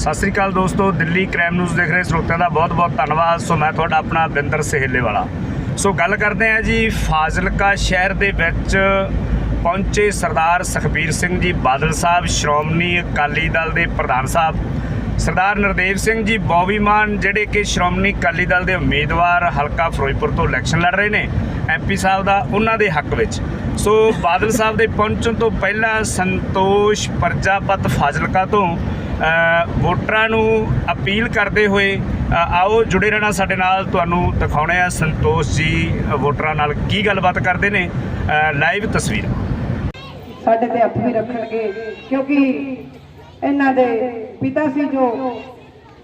ਸਤਿ ਸ੍ਰੀ ਅਕਾਲ ਦੋਸਤੋ, Delhi crime news ਦੇਖ ਰਹੇ ਸਰੋਤਿਆਂ ਦਾ ਬਹੁਤ-ਬਹੁਤ ਧੰਨਵਾਦ। ਸੋ ਮੈਂ ਤੁਹਾਡਾ ਆਪਣਾ ਬਿੰਦਰ ਸਹੇਲੇ ਵਾਲਾ ਸੋ ਗੱਲ ਕਰਦੇ ਹਾਂ ਜੀ, ਫਾਜ਼ਿਲਕਾ ਸ਼ਹਿਰ ਦੇ ਵਿੱਚ ਪਹੁੰਚੇ ਸਰਦਾਰ ਸੁਖਬੀਰ ਸਿੰਘ ਜੀ ਬਾਦਲ ਸਾਹਿਬ, ਸ਼੍ਰੋਮਣੀ ਅਕਾਲੀ ਦਲ ਦੇ ਪ੍ਰਧਾਨ ਸਾਹਿਬ। ਸਰਦਾਰ ਨਰਦੇਵ ਸਿੰਘ ਜੀ ਬੌਬੀਮਾਨ ਜਿਹੜੇ ਕਿ ਸ਼੍ਰੋਮਣੀ ਅਕਾਲੀ ਦਲ ਦੇ ਉਮੀਦਵਾਰ ਹਲਕਾ ਫਿਰੋਜ਼ਪੁਰ ਤੋਂ ਇਲੈਕਸ਼ਨ ਲੜ ਰਹੇ ਨੇ ਐਮਪੀ ਸਾਹਿਬ ਦਾ, ਉਹਨਾਂ ਦੇ ਹੱਕ ਵਿੱਚ। ਸੋ ਬਾਦਲ ਸਾਹਿਬ ਦੇ ਪਹੁੰਚਣ ਤੋਂ ਪਹਿਲਾਂ ਸੰਤੋਸ਼ ਪ੍ਰਜਾਪਤ ਫਾਜ਼ਿਲਕਾ ਤੋਂ ਵੋਟਰਾਂ ਨੂੰ ਅਪੀਲ ਕਰਦੇ ਹੋਏ ਆਓ ਜੁੜੇ ਰਹਿਣਾ ਸਾਡੇ ਨਾਲ। ਤੁਹਾਨੂੰ ਦਿਖਾਉਣੇ ਆ ਸੰਤੋਸ਼ ਜੀ ਵੋਟਰਾਂ ਨਾਲ ਕੀ ਗੱਲਬਾਤ ਕਰਦੇ ਨੇ। ਲਾਈਵ ਤਸਵੀਰ। ਸਾਡੇ ਤੇ ਹੱਥ ਵੀ ਰੱਖਣਗੇ, ਕਿਉਂਕਿ ਇਹਨਾਂ ਦੇ ਪਿਤਾ ਸੀ ਜੋ,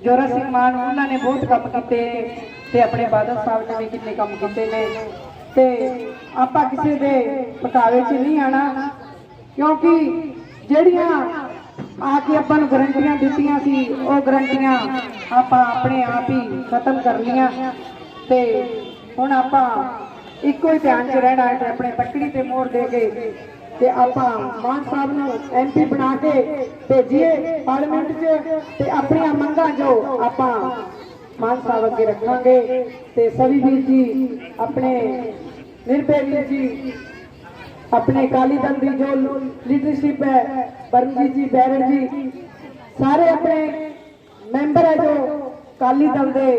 ਜੋਰਾ ਸਿੰਘ ਮਾਨ, ਉਹਨਾਂ ਨੇ ਬਹੁਤ ਕੰਮ ਕੀਤੇ ਨੇ ਤੇ ਆਪਣੇ ਬਾਦਲ ਸਾਹਿਬ ਨੇ ਵੀ ਕਿੰਨੇ ਕੰਮ ਕੀਤੇ ਨੇ। ਤੇ ਆਪਾਂ ਕਿਸੇ ਦੇ ਪਟਾਵੇ 'ਚ ਨਹੀਂ ਆਣਾ ਕਿਉਂਕਿ ਜਿਹੜੀਆਂ ਆ ਕੇ ਆਪਾਂ ਨੂੰ ਗਰੰਟੀਆਂ ਦਿੱਤੀਆਂ ਸੀ, ਉਹ ਗਰੰਟੀਆਂ ਆਪਾਂ ਆਪਣੇ ਆਪ ਹੀ ਖਤਮ ਕਰ ਲੀਆਂ ਤੇ ਹੁਣ ਆਪਾਂ ਇੱਕੋ ਹੀ ਧਿਆਨ 'ਚ ਰਹਿਣਾ ਹੈ ਕਿ ਆਪਣੇ ਤੱਕੜੀ ਤੇ ਮੋੜ ਦੇ ਕੇ। ਤੇ ਆਪਾਂ ਮਾਨ ਸਾਹਿਬ ਨੂੰ ਐਮਪੀ ਬਣਾ ਕੇ ਭੇਜੀਏ ਪਾਰਲੀਮੈਂਟ 'ਚ, ਤੇ ਆਪਣੀਆਂ ਮੰਗਾਂ ਜੋ ਆਪਾਂ ਮਾਨ ਸਾਹਿਬ ਅੱਗੇ ਰੱਖਾਂਗੇ। ਤੇ ਸਵੀ ਵੀਰ ਜੀ, ਆਪਣੇ ਨਿਰਭੈ ਵੀਰ ਜੀ ਆਪਣੇ ਅਕਾਲੀ ਦਲ ਦੀ ਜੋ ਲੀਡਰਸ਼ਿਪ ਹੈ ਪਰਮਜੀਤ ਜੀ ਬੈਰੜ ਜੀ ਸਾਰੇ ਆਪਣੇ ਮੈਂਬਰ ਹੈ ਜੋ ਅਕਾਲੀ ਦਲ ਦੇ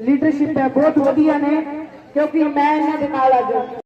ਲੀਡਰਸ਼ਿਪ ਹੈ ਬਹੁਤ ਵਧੀਆ ਨੇ ਕਿਉਂਕਿ ਮੈਂ ਇਹਨਾਂ ਦੇ